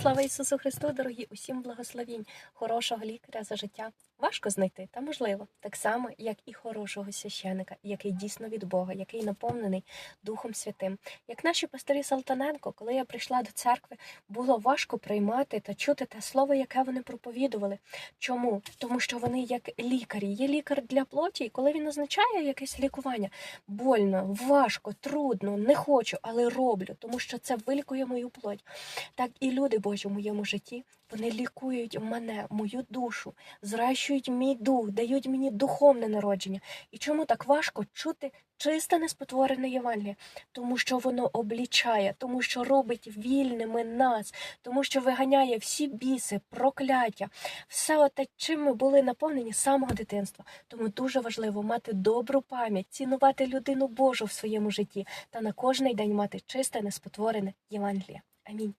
Слава Ісусу Христу, дорогі, усім благословінь, хорошого лікаря за життя. Важко знайти, та можливо, так само, як і хорошого священика, який дійсно від Бога, який наповнений Духом Святим. Як наші пастирі Салтаненко, коли я прийшла до церкви, було важко приймати та чути те слово, яке вони проповідували. Чому? Тому що вони як лікарі, є лікар для плоті, і коли він назначає якесь лікування, больно, важко, трудно, не хочу, але роблю, тому що це вилікує мою плоть. Так і люди Божі в моєму житті, вони лікують мене, мою душу, зращують мій дух, дають мені духовне народження. І чому так важко чути чисте неспотворене Євангеліє? Тому що воно облічає, тому що робить вільними нас, тому що виганяє всі біси, прокляття, все оте, чим ми були наповнені з самого дитинства. Тому дуже важливо мати добру пам'ять, цінувати людину Божу в своєму житті та на кожний день мати чисте неспотворене Євангеліє. Амінь.